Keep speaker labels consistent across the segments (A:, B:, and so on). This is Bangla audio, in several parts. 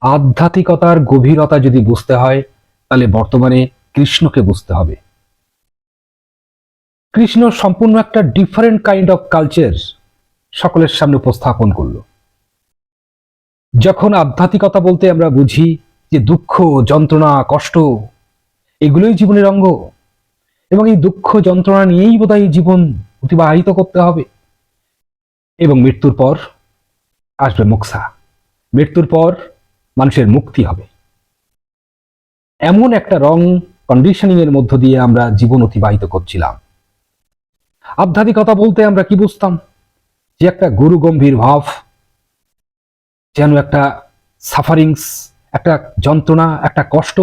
A: আধ্যাত্মিকতার গভীরতা যদি বুঝতে হয়, তাহলে বর্তমানে কৃষ্ণকে বুঝতে হবে। কৃষ্ণ সম্পূর্ণ একটা ডিফারেন্ট কাইন্ড অফ কালচার সকলের সামনে উপস্থাপন করল। যখন আধ্যাত্মিকতা বলতে আমরা বুঝি যে দুঃখ, যন্ত্রণা, কষ্ট, এগুলোই জীবনের অঙ্গ। এবং এই দুঃখ, যন্ত্রণা নিয়েই বোধহয় জীবন অতিবাহিত করতে হবে। এবং মৃত্যুর পর আসবে মুক্সা মৃত্যুর পর মানুষের মুক্তি হবে। এমন একটা রং কন্ডিশনিং এর মধ্য দিয়ে আমরা জীবন অতিবাহিত করছিলাম। আধ্যাত্মিকতা বলতে আমরা কি বুঝতাম? যে একটা গুরু গম্ভীর ভাব, যেন একটা সাফারিংস একটা যন্ত্রণা, একটা কষ্ট,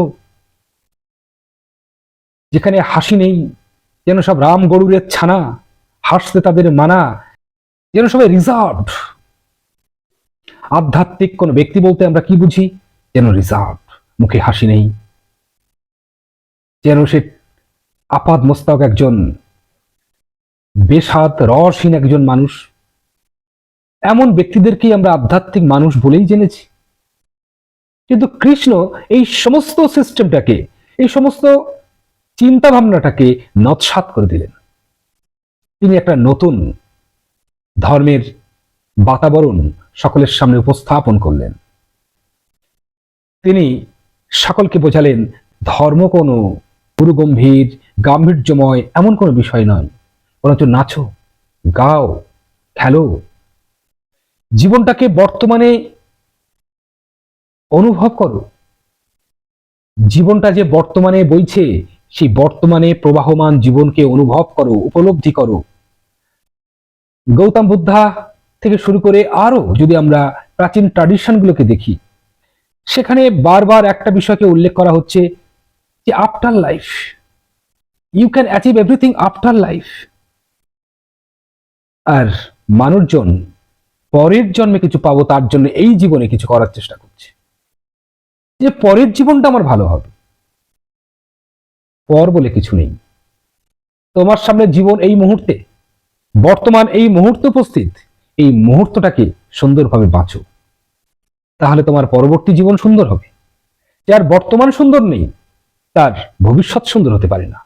A: যেখানে হাসি নেই, যেন সব রাম গরুরের ছানা, হাসতে তাদের মানা, যেন সবাই রিজার্ভ আধ্যাত্মিক কোন ব্যক্তি বলতে আমরা কি বুঝি? যেন রিজার্ভ, মুখে হাসি নেই। যেন সে আপাদ মোস্তাক একজন, বেসাদ রসহীন একজন মানুষ। এমন ব্যক্তিদেরকেই আমরা আধ্যাত্মিক মানুষ বলেই জেনেছি। কিন্তু কৃষ্ণ এই সমস্ত সিস্টেমটাকে এই সমস্ত চিন্তা ভাবনাটাকে নৎসাত করে দিলেন। তিনি একটা নতুন ধর্মের বাতাবরণ সকলের সামনে উপস্থাপন করলেন। তিনি সকলকে বোঝালেন, ধর্ম কোনো গুরুগম্ভীর, গাম্ভীর্যময় এমন কোনো বিষয় নয়। বরঞ্চ নাচো, গাও, খেলো। জীবনটাকে বর্তমানে অনুভব করো। জীবনটা যে বর্তমানে বইছে, সেই বর্তমানে প্রবাহমান জীবনকে অনুভব করো, উপলব্ধি করো। গৌতম বুদ্ধা থেকে শুরু করে আরও যদি আমরা প্রাচীন ট্র্যাডিশনগুলোকে দেখি, সেখানে বারবার একটা বিষয়কে উল্লেখ করা হচ্ছে যে after life you can achieve everything after life আর মানুষজন পরের জন্মে কিছু পাবো, তার জন্য এই জীবনে কিছু করার চেষ্টা করছে। যে পরের জীবনটা আমার ভালো হবে, পর বলে কিছু নেই। তোমার সামনে জীবন এই মুহূর্তে, বর্তমান এই মুহূর্তে উপস্থিত। এই মুহূর্তটাকে সুন্দরভাবে বাঁচো। তাহলে তোমার পরবর্তী জীবন সুন্দর হবে। যার বর্তমান সুন্দর নেই, তার ভবিষ্যৎ সুন্দর হতে পারে না।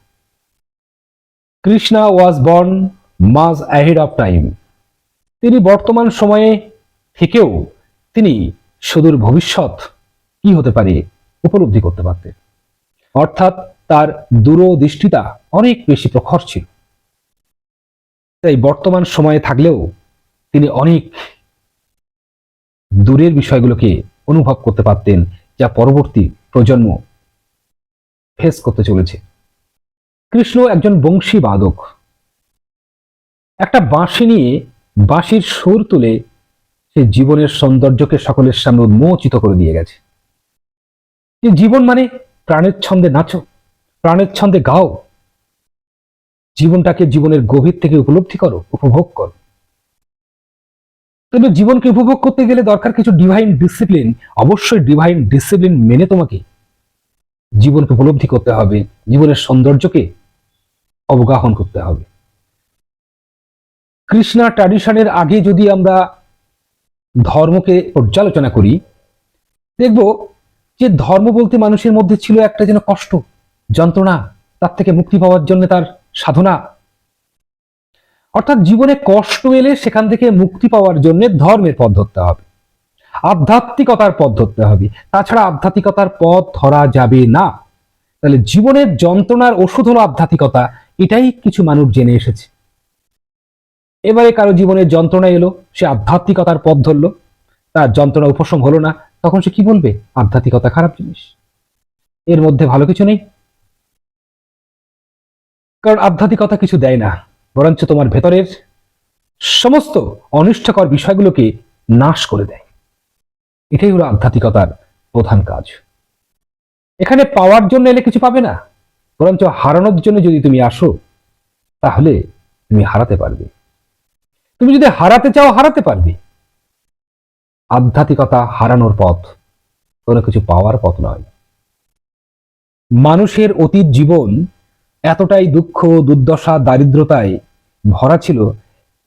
A: Krishna was born much ahead of time. তিনি বর্তমান সময়ে থেকেও তিনি সুদূর ভবিষ্যৎ কি হতে পারে উপলব্ধি করতে পারতেন। অর্থাৎ তার দূরদৃষ্টিতা অনেক বেশি প্রখর ছিল। তাই বর্তমান সময়ে থাকলেও তিনি অনেক দূরের বিষয়গুলোকে অনুভব করতে পারতেন, যা পরবর্তী প্রজন্ম ফেস করতে চলেছে। কৃষ্ণ একজন বংশী বাদক। একটা বাঁশি নিয়ে বাঁশির সুর তুলে সে জীবনের সৌন্দর্যকে সকলের সামনে উন্মোচিত করে দিয়ে গেছে। যে জীবন মানে প্রাণের ছন্দে নাচো, প্রাণের ছন্দে গাও। জীবনটাকে জীবনের গভীর থেকে উপলব্ধি করো, উপভোগ করো। তবে জীবনকে উপভোগ করতে গেলে দরকার কিছু ডিভাইন ডিসিপ্লিন অবশ্যই ডিভাইন ডিসিপ্লিন মেনে তোমাকে জীবনকে উপলব্ধি করতে হবে, জীবনের সৌন্দর্যকে অবগাহন করতে হবে। কৃষ্ণা ট্র্যাডিশনের আগে যদি আমরা ধর্মকে পর্যালোচনা করি, দেখব যে ধর্ম বলতে মানুষের মধ্যে ছিল একটা যেন কষ্ট, যন্ত্রণা, তার থেকে মুক্তি পাওয়ার জন্য তার সাধনা অর্থাৎ জীবনে কষ্ট এলে সেখান থেকে মুক্তি পাওয়ার জন্য ধর্মের পথ ধরতে হবে। আধ্যাত্মিকতার পথ ধরতে হবে। তাছাড়া আধ্যাত্মিকতার পথ ধরা যাবে না। তাহলে জীবনের যন্ত্রণার ওষুধ হলো আধ্যাত্মিকতা। এটাই কিছু মানুষ জেনে এসেছে। এবারে কারও জীবনের যন্ত্রণা এলো, সে আধ্যাত্মিকতার পথ ধরলো। তার যন্ত্রণা উপশম হলো না, তখন সে কি বলবে? আধ্যাত্মিকতা খারাপ জিনিস। এর মধ্যে ভালো কিছু নেই। কারণ আধ্যাত্মিকতা কিছু দেয় না। বরঞ্চ তোমার ভেতরের সমস্ত অনিষ্টকর বিষয়গুলোকে নাশ করে দেয়। এটাই হলো আধ্যাত্মিকতার প্রধান কাজ। এখানে পাওয়ার জন্য এলে কিছু পাবে না, বরঞ্চ হারানোর জন্য যদি তুমি আসো, তাহলে তুমি হারাতে পারবে। তুমি যদি হারাতে চাও, হারাতে পারবে। আধ্যাত্মিকতা হারানোর পথ কোনো কিছু পাওয়ার পথ নয়। মানুষের অতীত জীবন এতটাই দুঃখ, দুর্দশা, দারিদ্রতায় ভরা ছিল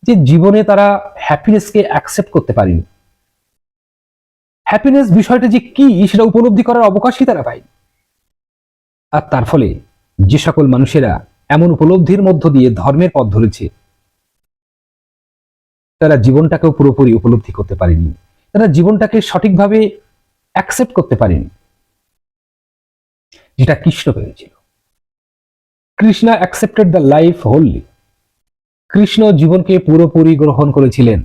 A: যে জীবনে তারা হ্যাপিনেসকে অ্যাকসেপ্ট করতে পারেনি। হ্যাপিনেস বিষয়টা যে কি, সেটা উপলব্ধি করার অবকাশই তারা পায় আর তার ফলে যে সকল মানুষেরা এমন উপলব্ধির মধ্য দিয়ে ধর্মের পথ ধরেছে, তারা জীবনটাকেও পুরোপুরি উপলব্ধি করতে পারেনি। তারা জীবনটাকে সঠিকভাবে অ্যাকসেপ্ট করতে পারেনি। যেটা কৃষ্ণ পেয়েছিল Krishna accepted the life wholly Krishna জীবনকে পুরোপুরি গ্রহণ করেছিলেন।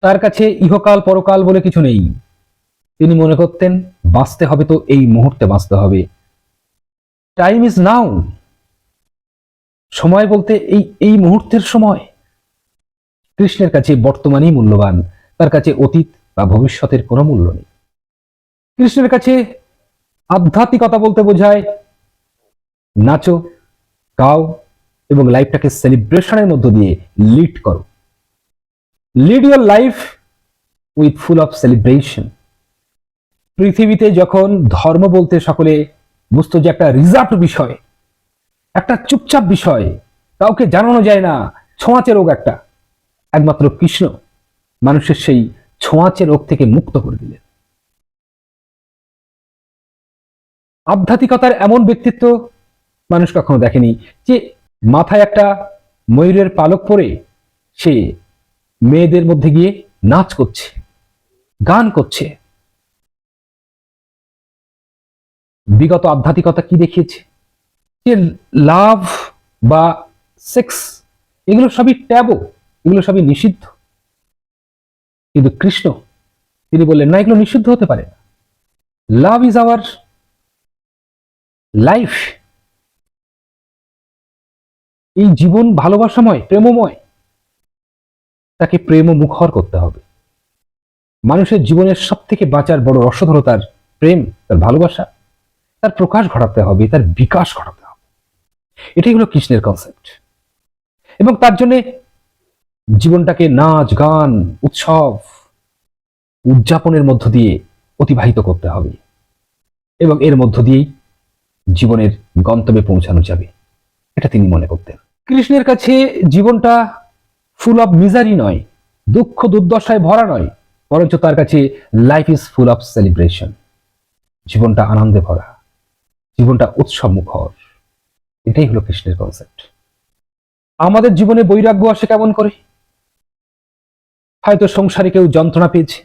A: তার কাছে ইহকাল পরকাল বলে কিছু নেই। তিনি মনে করতেন, বাঁচতে হবে তো এই মুহূর্তে বাঁচতে হবে। টাইম ইজ নাও সময় বলতে এই এই মুহূর্তের সময়। কৃষ্ণের কাছে বর্তমানই মূল্যবান। তার কাছে অতীত বা ভবিষ্যতের কোনো মূল্য নেই। কৃষ্ণের কাছে আধ্যাত্মিকতা বলতে বোঝায় নাচো, গাও এবং লাইফটাকে সেলিব্রেশনের মধ্য দিয়ে লিড করো। Lead your life with full of celebration. পৃথিবীতে যখন ধর্ম বলতে সকলে বুঝতো যে একটা রিজার্ভ বিষয়, একটা চুপচাপ বিষয়, কাউকে জানানো যায় না, ছোঁয়াচে রোগ একটা, একমাত্র কৃষ্ণ মানুষের সেই ছোঁয়াচে রোগ থেকে মুক্ত করে দিলেন। আধ্যাত্মিকতার এমন ব্যক্তিত্ব মানুষ কখনো দেখেনি যে মাথায় একটা ময়ূরের পালক পরে সে মেয়েদের মধ্যে গিয়ে নাচ করছে, গান করছে। বিগত আধ্যাত্মিকতা কি দেখিয়েছে? যে লাভ বা সেক্স, এগুলো সবই ট্যাবো, এগুলো সবই নিষিদ্ধ। কিন্তু কৃষ্ণ, তিনি বললেন, না, এগুলো নিষিদ্ধ হতে পারে লাভ ইজ আওয়ার লাইফ। এই জীবন ভালোবাসাময়, প্রেমময়? তাকে প্রেম মুখর করতে হবে। মানুষের জীবনের সব থেকে বাঁচার বড় রসধর তার প্রেম, তার ভালোবাসা, তার প্রকাশ ঘটাতে হবে, তার বিকাশ ঘটাতে হবে। এটাই হলো কৃষ্ণের কনসেপ্ট এবং তার জন্যে জীবনটাকে নাচ, গান, উৎসব, উদযাপনের মধ্য দিয়ে অতিবাহিত করতে হবে। এবং এর মধ্য দিয়েই জীবনের গন্তব্যে পৌঁছানো যাবে। এটা তিনি মনে করতেন। কৃষ্ণের কাছে জীবনটা ফুল অফ মিজারি নয়, দুঃখ দুর্দশায় ভরা নয়, বরঞ্চ তার কাছে life is full of celebration জীবনটা আনন্দে ভরা, জীবনটা উৎসব মুখর এটাই হলো কৃষ্ণের কনসেপ্ট আমাদের জীবনে বৈরাগ্য আসে কেমন করে? হয়তো সংসারে কেউ যন্ত্রণা পেয়েছে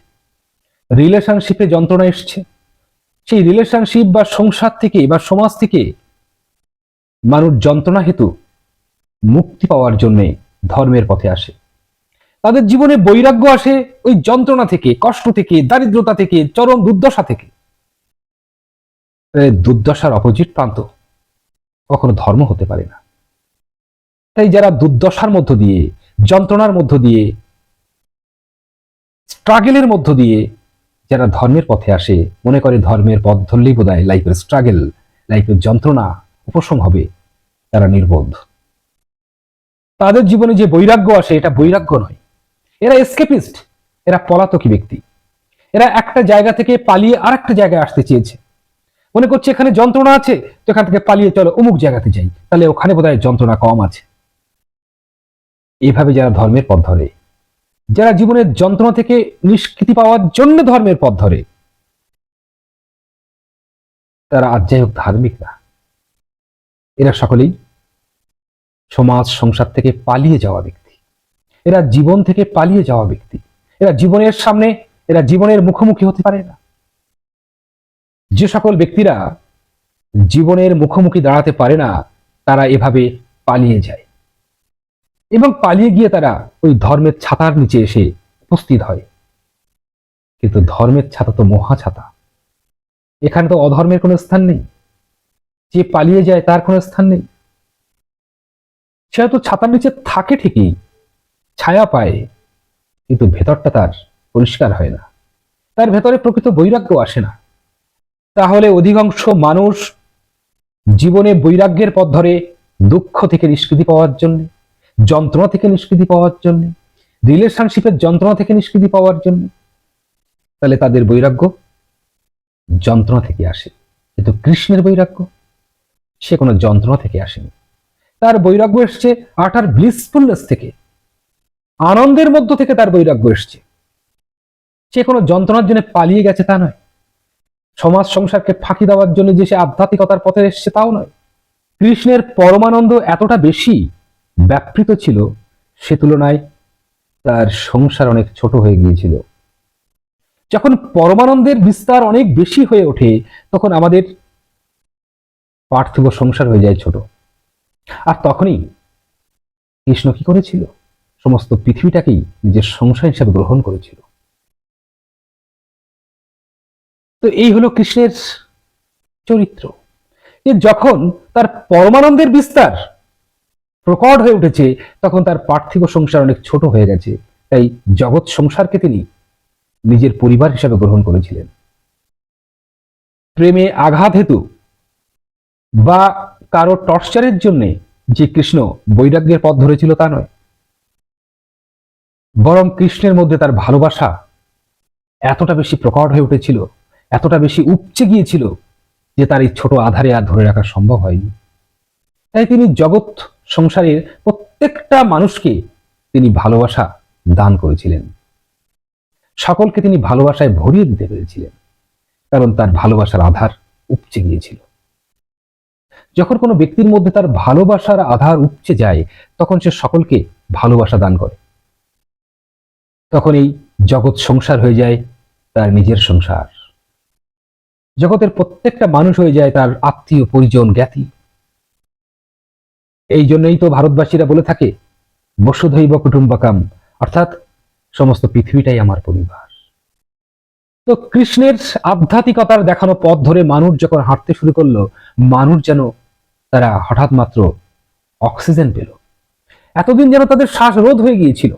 A: রিলেশনশিপে যন্ত্রণা এসছে, সেই রিলেশনশিপ বা সংসার থেকে বা সমাজ থেকে মানুষ যন্ত্রণা হেতু মুক্তি পাওয়ার জন্য ধর্মের পথে আসে। তাদের জীবনে বৈরাগ্য আসে ওই যন্ত্রণা থেকে, কষ্ট থেকে, দারিদ্রতা থেকে, চরম দুর্দশা থেকে। দুর্দশার অপোজিট প্রান্ত কখনো ধর্ম হতে পারে না। তাই যারা দুর্দশার মধ্য দিয়ে, যন্ত্রণার মধ্য দিয়ে, স্ট্রাগেলের মধ্য দিয়ে যারা ধর্মের পথে আসে, মনে করে ধর্মের পথ ধরলেই বোধ লাইফের স্ট্রাগেল লাইফের যন্ত্রণা, উপশম হবে, তারা নির্বোধ। তাদের জীবনে যে বৈরাগ্য আসে, এটা বৈরাগ্য নয়। এরা এসকেপিস্ট এরা পলাতকী ব্যক্তি। এরা একটা জায়গা থেকে পালিয়ে আর একটা জায়গায় আসতে চেয়েছে। মনে করছে এখানে যন্ত্রণা আছে, তো এখান থেকে পালিয়ে চলো, অমুক জায়গাতে যাই। তাহলে ওখানে বোধহয় যন্ত্রণা কম আছে। এভাবে যারা ধর্মের পথ ধরে, যারা জীবনের যন্ত্রণা থেকে নিষ্কৃতি পাওয়ার জন্য ধর্মের পথ ধরে, তারা আজ যাই হোক ধার্মিক না। এরা সকলেই সমাজ সংসার থেকে পালিয়ে যাওয়া ব্যক্তি। এরা জীবন থেকে পালিয়ে যাওয়া ব্যক্তি। এরা জীবনের সামনে, এরা জীবনের মুখোমুখি হতে পারে না। যে সকল ব্যক্তিরা জীবনের মুখোমুখি দাঁড়াতে পারে না, তারা এভাবে পালিয়ে যায়। এবং পালিয়ে গিয়ে তারা ওই ধর্মের ছাতার নিচে এসে উপস্থিত হয়। কিন্তু ধর্মের ছাতা তো মহা ছাতা। এখানে তো অধর্মের কোনো স্থান নেই। যে পালিয়ে যায় তার কোনো স্থান নেই। সে হয়তো ছাতার নিচে থাকে ঠিকই, ছায়া পায়, কিন্তু ভেতরটা তার পরিষ্কার হয় না। তার ভেতরে প্রকৃত বৈরাগ্য আসে না। তাহলে অধিকাংশ মানুষ জীবনে বৈরাগ্যের পথ ধরে দুঃখ থেকে নিষ্কৃতি পাওয়ার জন্য, যন্ত্রণা থেকে নিষ্কৃতি পাওয়ার জন্য রিলেশনশিপের যন্ত্রণা থেকে নিষ্কৃতি পাওয়ার জন্য, তাহলে তাদের বৈরাগ্য যন্ত্রণা থেকে আসে। কিন্তু কৃষ্ণের বৈরাগ্য, সে কোনো যন্ত্রণা থেকে আসেনি। তার বৈরাগ্য এসছে আটার ব্লিসফুলনেস থেকে। আনন্দের মধ্য থেকে তার বৈরাগ্য এসছে। সে কোনো যন্ত্রণার জন্য পালিয়ে গেছে তা নয়। সমাজ সংসারকে ফাঁকি দেওয়ার জন্য যে সে আধ্যাত্মিকতার পথে এসছে তাও নয়। কৃষ্ণের পরমানন্দ এতটা বেশি ব্যাপৃত ছিল, সে তুলনায় তার সংসার অনেক ছোট হয়ে গিয়েছিল। যখন পরমানন্দের বিস্তার অনেক বেশি হয়ে ওঠে, তখন আমাদের পার্থিব সংসার হয়ে যায় ছোট। আর তখনই কৃষ্ণ কি করেছিল? সমস্ত পৃথিবীটাকেই নিজের সংসার হিসাবে গ্রহণ করেছিল। তো এই হলো কৃষ্ণের চরিত্র। যে যখন তার পরমানন্দের বিস্তার প্রকট হয়ে উঠেছে, তখন তার পার্থিব সংসার অনেক ছোট হয়ে গেছে। তাই জগৎ সংসারকে তিনি নিজের পরিবার হিসাবে গ্রহণ করেছিলেন। প্রেমে আঘাত হেতু বা কারও টর্চারের জন্য যে কৃষ্ণ বৈরাগ্যের পথ ধরেছিল তা নয়। বরং কৃষ্ণের মধ্যে তার ভালোবাসা এতটা বেশি প্রকট হয়ে উঠেছিল, এতটা বেশি উপচে গিয়েছিল যে তার এই ছোট আধারে আর ধরে রাখা সম্ভব হয়নি। তাই তিনি জগৎ সংসারের প্রত্যেকটা মানুষকে তিনি ভালোবাসা দান করেছিলেন। সকলকে তিনি ভালোবাসায় ভরিয়ে দিতে পেরেছিলেন, কারণ তার ভালোবাসার আধার উপচে গিয়েছিল। যখন কোনো ব্যক্তির মধ্যে তার ভালোবাসার আধার উপচে যায়, তখন সে সকলকে ভালোবাসা দান করে। তখন এই জগৎ সংসার হয়ে যায় তার নিজের সংসার। জগতের প্রত্যেকটা মানুষ হয়ে যায় তার আত্মীয়, পরিজন, জ্ঞাতি। এই জন্যই তো ভারতবাসীরা বলে থাকে, বসুধৈব কুটুম্বাকাম অর্থাৎ সমস্ত পৃথিবীটাই আমার পরিবার। তো কৃষ্ণের আধ্যাত্মিকতার দেখানো পথ ধরে মানুষ যখন হাঁটতে শুরু করল, মানুষ যেন তারা হঠাৎ মাত্র অক্সিজেন পেল। এতদিন যেন তাদের শ্বাস রোধ হয়ে গিয়েছিল।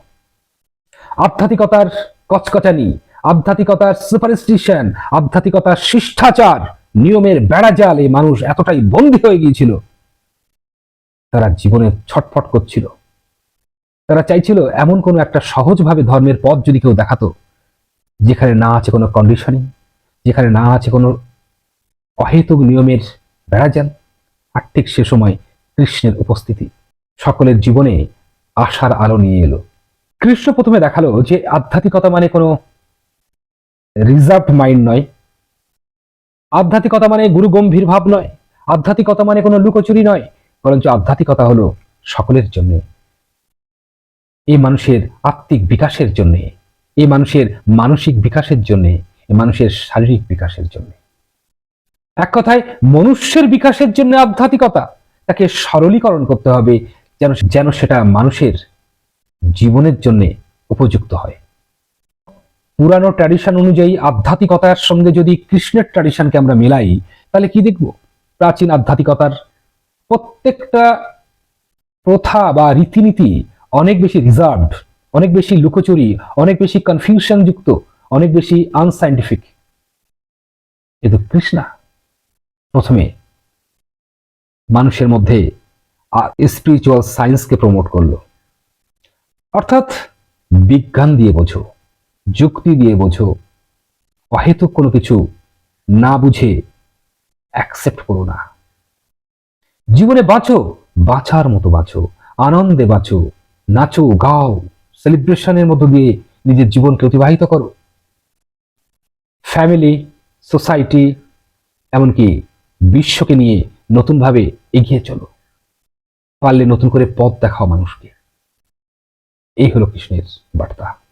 A: আধ্যাত্মিকতার কচকচানি, আধ্যাত্মিকতার সুপারস্টিশন, আধ্যাত্মিকতার শিষ্টাচার নিয়মের বেড়াজালে মানুষ এতটাই বন্দী হয়ে গিয়েছিল। তারা জীবনে ছটফট করছিল। তারা চাইছিল এমন কোনো একটা সহজভাবে ধর্মের পথ যদি কেউ দেখাতো, যেখানে না আছে কোনো কন্ডিশনিং যেখানে না আছে কোনো অহেতুক নিয়মের বেড়াজাল আর ঠিক সে সময় কৃষ্ণের উপস্থিতি। সকলের জীবনে আশার আলো নিয়ে এলো। কৃষ্ণ প্রথমে দেখাল যে আধ্যাত্মিকতা মানে কোনো রিজার্ভ মাইন্ড নয়। আধ্যাত্মিকতা মানে গুরু গম্ভীর ভাব নয়। আধ্যাত্মিকতা মানে কোনো লুকোচুরি নয়। বরঞ্চ আধ্যাত্মিকতা হলো সকলের জন্য। এই মানুষের আত্মিক বিকাশের জন্যে। এই মানুষের মানসিক বিকাশের জন্যে। এই মানুষের শারীরিক বিকাশের জন্য। এক কথায়, মনুষ্যের বিকাশের জন্য আধ্যাত্মিকতা, তাকে সরলীকরণ করতে হবে যেন যেন সেটা মানুষের জীবনের জন্য উপযুক্ত হয়। পুরানো ট্র্যাডিশন অনুযায়ী আধ্যাত্মিকতার সঙ্গে যদি কৃষ্ণের ট্র্যাডিশনকে আমরা মেলাই, তাহলে কি দেখব? প্রাচীন আধ্যাত্মিকতার প্রত্যেকটা প্রথা বা রীতিনীতি অনেক বেশি রিজার্ভড অনেক বেশি লুকোচুরি, অনেক বেশি কনফিউশন যুক্ত, অনেক বেশি আনসাইন্টিফিক কিন্তু কৃষ্ণা প্রথমে মানুষের মধ্যে স্পিরিচুয়াল সায়েন্সকে প্রমোট করল। অর্থাৎ বিজ্ঞান দিয়ে বোঝো, যুক্তি দিয়ে বোঝো, অহেতুক কোনো কিছু না বুঝে অ্যাকসেপ্ট করো না। জীবনে বাঁচো, বাঁচার মতো বাঁচো, আনন্দে বাঁচো, নাচো, গাও সেলিব্রেশনের মধ্য দিয়ে নিজের জীবনকে অতিবাহিত করো। ফ্যামিলি সোসাইটি এমনকি বিশ্বকে নিয়ে নতুনভাবে এগিয়ে চলো। পারলে নতুন করে পথ দেখাও মানুষকে। এই হলো কৃষ্ণের বার্তা।